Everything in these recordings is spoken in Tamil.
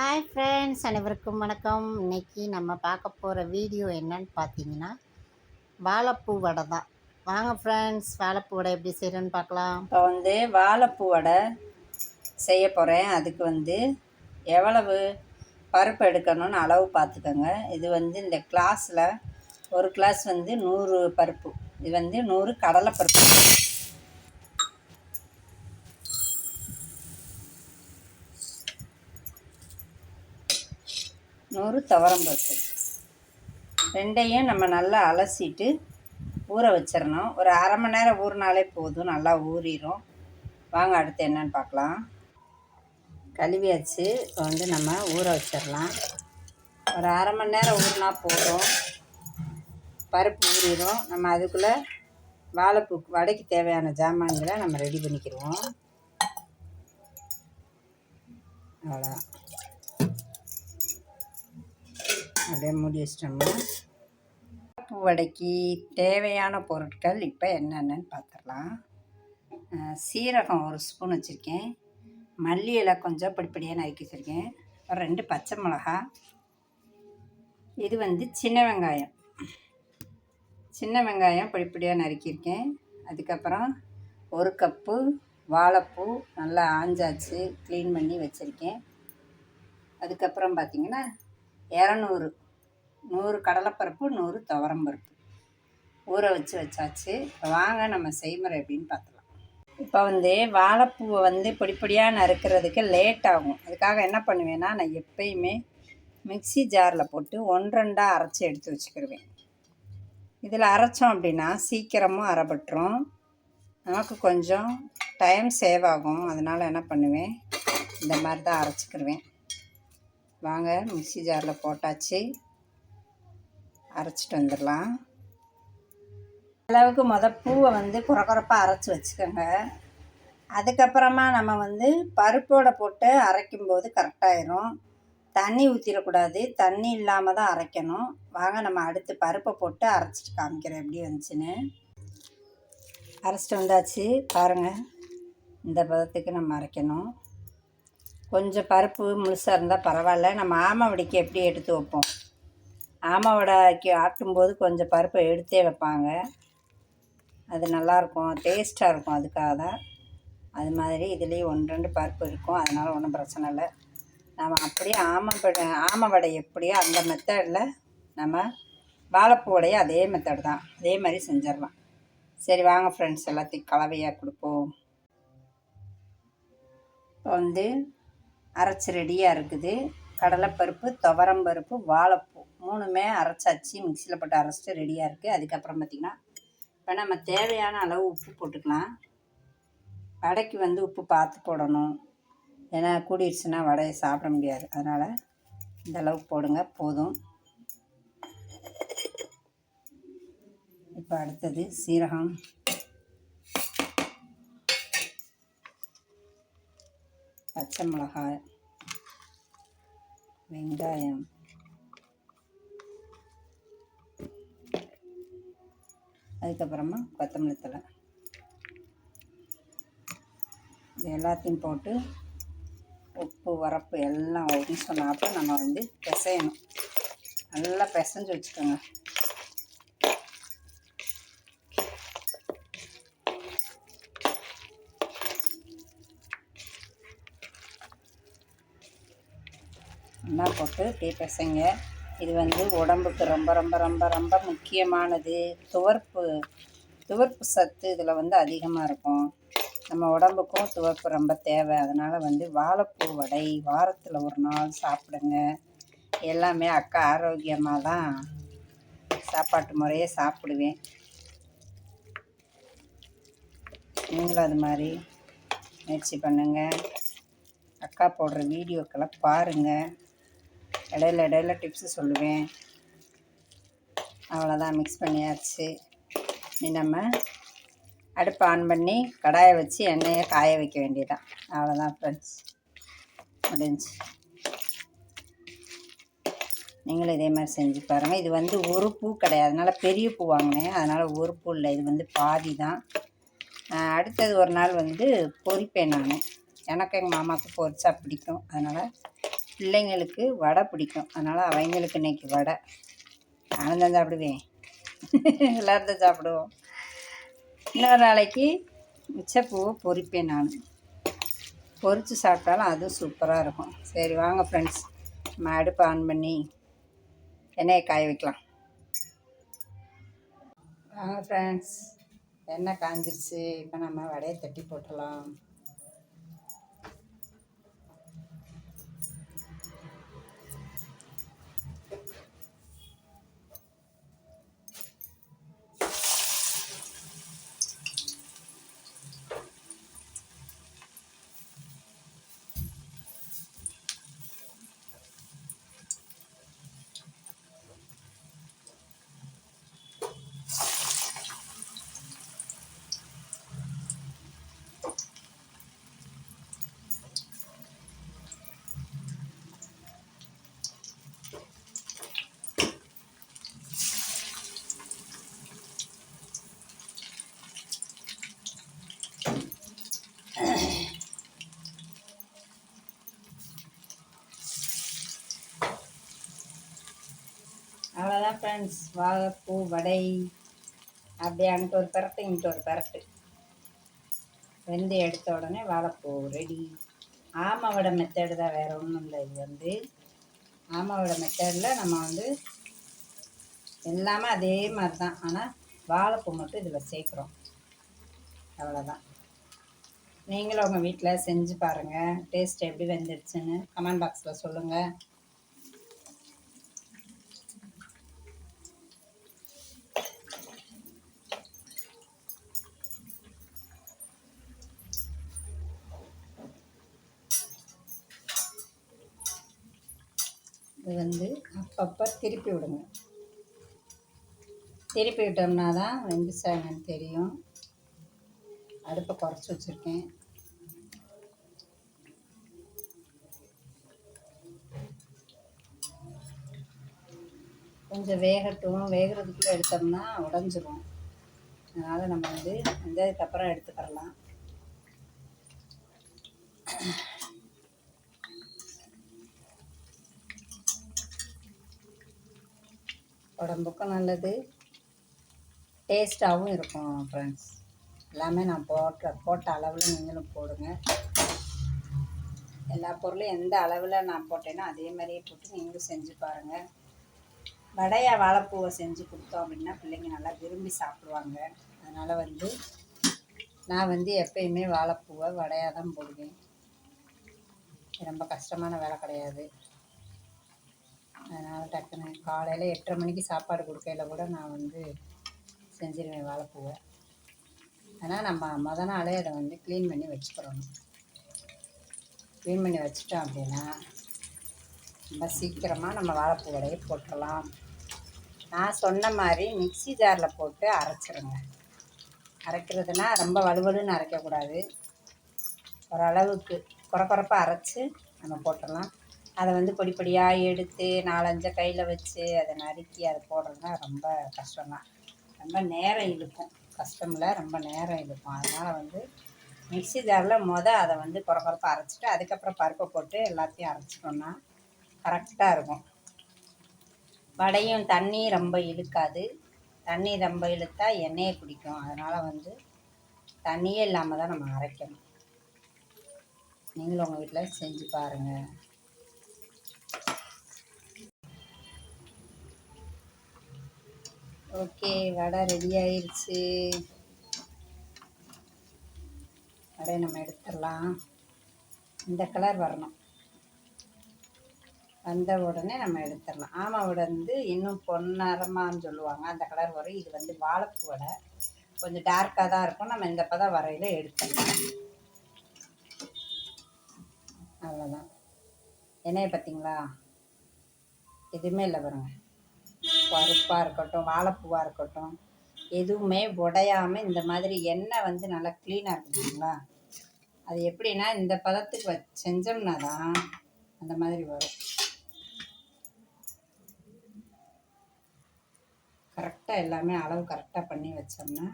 ஹாய் ஃப்ரெண்ட்ஸ் அனைவருக்கும் வணக்கம். இன்னைக்கு நம்ம பார்க்க போகிற வீடியோ என்னன்னு பார்த்தீங்கன்னா வாழைப்பூ வடை தான். வாங்க ஃப்ரெண்ட்ஸ் வாழைப்பூ வடை எப்படி செய்கிறேன்னு பார்க்கலாம். இப்போ வந்து வாழைப்பூ வடை செய்ய போகிறேன் அதுக்கு வந்து எவ்வளவு பருப்பு எடுக்கணும்னு அளவு பார்த்துக்கோங்க. இது வந்து இந்த கிளாஸில் ஒரு கிளாஸ் வந்து நூறு பருப்பு. இது வந்து நூறு கடலை பருப்பு நூறு துவரம்பருப்பு. ரெண்டையும் நம்ம நல்லா அலசிட்டு ஊற வச்சிடணும் ஒரு அரை மணி நேரம் ஊறினாலே போதும் நல்லா ஊறிடும் வாங்க அடுத்து என்னன்னு பார்க்கலாம். கழுவியாச்சு. இப்போ வந்து நம்ம ஊற வச்சிடலாம் ஒரு அரை மணி நேரம் ஊறினா போதும். பருப்பு ஊறிடும் நம்ம அதுக்குள்ளே வாழைப்பூ வடைக்கு தேவையான ஜாமான்களை நம்ம ரெடி பண்ணிக்கிடுவோம் அவ்வளோ அப்படியே மூடி வச்சிட்டோம்னா பூ வடைக்கு தேவையான பொருட்கள் இப்போ என்னென்னு பார்த்துடலாம் சீரகம் ஒரு ஸ்பூன் வச்சுருக்கேன். மல்லி இலை கொஞ்சம் படிப்படியாக நறுக்கி வச்சுருக்கேன். ஒரு ரெண்டு பச்சை மிளகா. இது வந்து சின்ன வெங்காயம். சின்ன வெங்காயம் படிப்படியாக நறுக்கியிருக்கேன் அதுக்கப்புறம் ஒரு கப்பு வாழைப்பூ நல்லா ஆஞ்சாச்சு க்ளீன் பண்ணி வச்சுருக்கேன். அதுக்கப்புறம் பார்த்திங்கன்னா இரநூறு. நூறு கடலைப்பருப்பு நூறு துவரம்பருப்பு. ஊற வச்சு வச்சாச்சு. இப்போ வாங்க நம்ம செய்முறை அப்படின்னு பார்த்துலாம் இப்போ வந்து வாழைப்பூவை வந்து பொடிப்பொடியாக நறுக்கிறதுக்கு லேட் ஆகும். அதுக்காக என்ன பண்ணுவேன்னா நான் எப்பயுமே மிக்ஸி ஜாரில் போட்டு ஒன்றரெண்டாக அரைச்சி எடுத்து வச்சுக்கிடுவேன் இதில் அரைச்சோம் அப்படின்னா சீக்கிரமும் அரைபட்டுரும் நமக்கு கொஞ்சம் டைம் சேவ் ஆகும். அதனால் என்ன பண்ணுவேன் இந்த மாதிரி தான் அரைச்சிக்கிடுவேன் வாங்க மிக்ஸி ஜாரில் போட்டாச்சு. அரைச்சிட்டு வந்துடலாம். அளவுக்கு மொதல் பூவை வந்து குறக்குறப்பாக அரைச்சி வச்சுக்கோங்க. அதுக்கப்புறமா நம்ம வந்து பருப்போட போட்டு அரைக்கும்போது கரெக்டாயிரும் தண்ணி ஊற்றிடக்கூடாது தண்ணி இல்லாமல் தான் அரைக்கணும். வாங்க நம்ம அடுத்து பருப்பை போட்டு அரைச்சிட்டு காமிக்கிறேன் எப்படி வந்துச்சுன்னு. அரைச்சிட்டு வந்தாச்சு. பாருங்கள் இந்த பதத்துக்கு நம்ம அரைக்கணும். கொஞ்சம் பருப்பு முழுசாக இருந்தால் பரவாயில்ல. நம்ம ஆமைவடைக்கு எப்படி எடுத்து வைப்போம்? ஆமை வடைக்கு ஆட்டும்போது கொஞ்சம் பருப்பை எடுத்தே வைப்பாங்க. அது நல்லாயிருக்கும். டேஸ்ட்டாக இருக்கும் அதுக்காக தான். அது மாதிரி இதுலேயும் ஒன்று ரெண்டு பருப்பு இருக்கும். அதனால் ஒன்றும் பிரச்சனை இல்லை. நம்ம அப்படியே ஆமை ஆமவடை ஆமை வடை எப்படியோ அந்த மெத்தடில் நம்ம வாழைப்பூ வடையை அதே மெத்தட் தான். அதே மாதிரி செஞ்சிடலாம். சரி வாங்க ஃப்ரெண்ட்ஸ் எல்லாத்தையும் கலவையாக கொடுப்போம். இப்போ வந்து அரைச்சி ரெடியாக இருக்குது. கடலைப்பருப்பு துவரம்பருப்பு வாழைப்பூ மூணுமே அரைச்சாச்சு மிக்சியில் போட்டு அரைச்சிட்டு ரெடியாக இருக்குது அதுக்கப்புறம் பார்த்திங்கன்னா இப்போ நம்ம தேவையான அளவு உப்பு போட்டுக்கலாம். வடைக்கு வந்து உப்பு பார்த்து போடணும். ஏன்னா கூடிடுச்சுன்னா வடையை சாப்பிட முடியாது. அதனால் இந்த அளவுக்கு போடுங்க. போதும். இப்போ அடுத்தது சீரகம். பச்சை மிளகாய் வெங்காயம் அதுக்கப்புறமா கொத்தமல்லி தழை இது எல்லாத்தையும் போட்டு உப்பு வரப்பு எல்லாம் ஒன்று சொன்னாப்போ நம்ம வந்து பிசையணும் நல்லா பிசைஞ்சு வச்சுக்கோங்க ஒன்றா போட்டு இப்படியே பிசைங்க. இது வந்து உடம்புக்கு ரொம்ப ரொம்ப ரொம்ப ரொம்ப முக்கியமானது. துவர்ப்பு துவர்ப்பு சத்து இதில் வந்து அதிகமாக இருக்கும். நம்ம உடம்புக்கும் துவர்ப்பு ரொம்ப தேவை. அதனால் வந்து வாழைப்பூ வடை வாரத்தில் ஒரு நாள் சாப்பிடுங்க. எல்லாமே அக்கா ஆரோக்கியமாக தான் சாப்பாட்டு முறையே சாப்பிடுவேன். நீங்களும் அது மாதிரி முயற்சி பண்ணுங்கள் அக்கா போடுற வீடியோக்கெல்லாம் பாருங்கள் இடையில இடையில டிப்ஸு சொல்லுவேன். அவ்வளோதான் மிக்ஸ் பண்ணியாச்சு. இனி நம்ம அடுப்பு ஆன் பண்ணி கடாயை வச்சு எண்ணெயை காய வைக்க வேண்டியதான் அவ்வளோதான் ஃப்ரெண்ட்ஸ் முடிஞ்சு. நீங்களும் இதே மாதிரி செஞ்சு பாருங்கள் இது வந்து ஒரு பூ கிடையாது. அதனால் பெரிய பூ வாங்கினேன். அதனால் ஒரு பூ இல்லை. இது வந்து பாதி தான் அடுத்தது ஒரு நாள் வந்து பொரிப்பேன் நான். எனக்கு எங்கள் மாமாவுக்கு பொரிச்சா பிடிக்கும். அதனால் பிள்ளைங்களுக்கு வடை பிடிக்கும். அதனால் அவங்களுக்கு இன்னைக்கு வடை. நானும் தான் சாப்பிடுவேன். எல்லோரும் தான் சாப்பிடுவோம். இன்னொரு நாளைக்கு மிச்சப்பூவை பொரிப்பேன் நான். பொறித்து சாப்பிட்டாலும் அதுவும் சூப்பராக இருக்கும். சரி வாங்க ஃப்ரெண்ட்ஸ் நம்ம அடுப்பு ஆன் பண்ணி எண்ணெயை காய வைக்கலாம். வாங்க ஃப்ரெண்ட்ஸ் எண்ணெய் காஞ்சிருச்சு. இப்போ நம்ம வடையை தட்டி போட்டுடலாம். அவ்வளோதான் ஃப்ரெண்ட்ஸ் வாழைப்பூ வடை. அப்படியே அங்கிட்டு ஒரு பரட்டு இங்கிட்டு ஒரு பரட்டு. வெந்து எடுத்த உடனே வாழைப்பூ ரெடி ஆமாவோட மெத்தடு தான் வேறு ஒன்றும் இல்லை. இது வந்து ஆமாவோட மெத்தடில் நம்ம வந்து எல்லாமே அதே மாதிரி தான் ஆனால் வாழைப்பூ மட்டும் இதில் சேர்க்குறோம். அவ்வளோதான் நீங்களும் உங்கள் வீட்டில் செஞ்சு பாருங்கள் டேஸ்ட் எப்படி வெந்துடுச்சுன்னு கமெண்ட் பாக்ஸில் சொல்லுங்கள் இது வந்து அப்பப்போ திருப்பி விடுங்க. திருப்பி விட்டோம்னா தான் வெந்துச்சாங்கன்னு தெரியும். அடுப்பை குறைச்சி வச்சுருக்கேன். கொஞ்சம் வேகட்டும். வேகிறதுக்குள்ளே எடுத்தோம்னா உடஞ்சிரும். அதனால் நம்ம வந்து வெந்ததுக்கப்புறம் எடுத்துக்கிறலாம். உடம்புக்கும் நல்லது. டேஸ்ட்டாகவும் இருக்கும் ஃப்ரெண்ட்ஸ் எல்லாமே நான் போட்ட போட்ட அளவில் நீங்களும் போடுங்க. எல்லா பொருளும் எந்த அளவில் நான் போட்டேனோ அதே மாதிரியே போட்டு நீங்களும் செஞ்சு பாருங்கள் வடையா வாழைப்பூவை செஞ்சு கொடுத்தோம் அப்படின்னா பிள்ளைங்க நல்லா விரும்பி சாப்பிடுவாங்க. அதனால் வந்து நான் வந்து எப்பயுமே வாழைப்பூவை வடையாக தான் போடுவேன். ரொம்ப கஷ்டமான வேலை கிடையாது. அதனால் டக்குன்னு காலையில் எட்டரை மணிக்கு சாப்பாடு கொடுக்கையில் கூட நான் வந்து செஞ்சிருவேன் வாழைப்பூவை. ஆனால் நம்ம முத நாளே அதை வந்து க்ளீன் பண்ணி வச்சுக்கிறோம் க்ளீன் பண்ணி வச்சுட்டோம் அப்படின்னா ரொம்ப சீக்கிரமாக நம்ம வாழைப்பூ வடையை போட்டுடலாம் நான் சொன்ன மாதிரி மிக்சி ஜாரில் போட்டு அரைச்சிருங்க. அரைக்கிறதுனா ரொம்ப வலுவலுன்னு அரைக்கக்கூடாது. ஓரளவுக்கு குறக்குறப்பாக அரைச்சி நம்ம போட்டுடலாம். அதை வந்து பொடிப்பொடியாக எடுத்து நாலஞ்சை கையில் வச்சு அதை நறுக்கி அதை போடுறதுனா ரொம்ப கஷ்டம்தான். ரொம்ப நேரம் இழுக்கும். கஷ்டமில் ரொம்ப நேரம் இழுக்கும். அதனால் வந்து மிக்ஸி ஜாரில் மொதல் அதை வந்து குறப்பரப்பாக அரைச்சிட்டு அதுக்கப்புறம் பருப்பை போட்டு எல்லாத்தையும் அரைச்சிட்டோம்னா கரெக்டாக இருக்கும். வடையும் தண்ணி ரொம்ப இழுக்காது. தண்ணி ரொம்ப இழுத்தா எண்ணெயை குடிக்கும். அதனால் வந்து தண்ணியே இல்லாமல் தான் நம்ம அரைக்கணும். நீங்களும் உங்கள் வீட்டில் செஞ்சு பாருங்கள் ஓகே வடை ரெடி ஆயிடுச்சு வடையை நம்ம எடுத்துடலாம். இந்த கலர் வரணும். வந்த உடனே நம்ம எடுத்துடலாம். ஆமாம் வடை வந்து இன்னும் பொன்னரமான்னு சொல்லுவாங்க. அந்த கலர் வரும். இது வந்து வாழைப்பூ வடை. கொஞ்சம் டார்க்காக தான் இருக்கும். நம்ம இந்த பதம் வரையில் எடுத்துடலாம். அவ்வளோதான் எண்ணெயை பார்த்தீங்களா? எதுவுமே இல்லை பாருங்க. பருப்பாக இருக்கட்டும் வாழைப்பூவாக இருக்கட்டும் எதுவுமே உடையாமல் இந்த மாதிரி எண்ணெய் வந்து நல்லா க்ளீனாக இருக்குதுங்களா அது எப்படின்னா இந்த பதத்துக்கு வ செஞ்சோம்னா தான் அந்த மாதிரி வரும். கரெக்டாக எல்லாமே அளவு கரெக்டாக பண்ணி வச்சோம்னா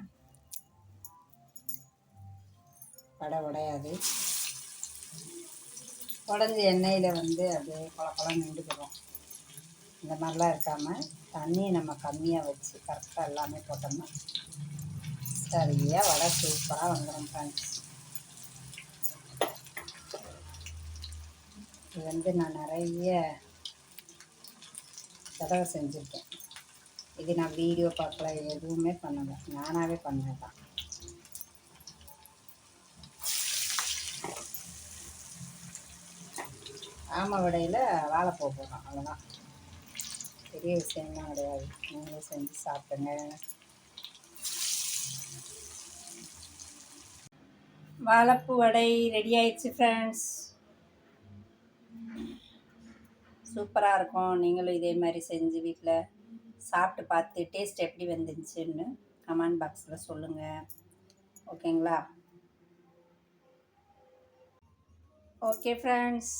வடை உடையாது. உடஞ்சி எண்ணெயில் வந்து அப்படியே குழப்பெல்லாம் நின்றுக்கிறோம் இந்த மாதிரிலாம் இருக்காமல் தண்ணியை நம்ம கம்மியாக வச்சு கரெக்டாக எல்லாமே போட்டோம்னா சரியாக வடை சூப்பராக வந்துடும் ஃப்ரெண்ட்ஸ் இது வந்து நான் நிறைய தடவை செஞ்சுருக்கேன். இது நான் வீடியோ பார்க்கல எதுவுமே பண்ணலை. நானாகவே பண்ணது தான் ஆமை வடையில் வாழைப்பூ போடுறோம் அவ்வளோதான் பெரிய விஷயம்லாம் கிடையாது. நீங்களும் செஞ்சு சாப்பிடுங்க. வாழைப்பூ வடை ரெடி ஆயிடுச்சு ஃப்ரெண்ட்ஸ் சூப்பராக இருக்கும். நீங்களும் இதே மாதிரி செஞ்சு வீட்டில் சாப்பிட்டு பார்த்து டேஸ்ட் எப்படி வந்துச்சுன்னு கமெண்ட் பாக்ஸில் சொல்லுங்கள் ஓகேங்களா ஓகே ஃப்ரெண்ட்ஸ்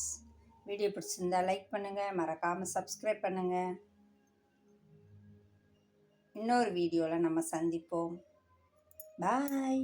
வீடியோ பிடிச்சிருந்தா லைக் பண்ணுங்கள் மறக்காமல் சப்ஸ்கிரைப் பண்ணுங்கள் இன்னொரு வீடியோவில் நம்ம சந்திப்போம். பாய்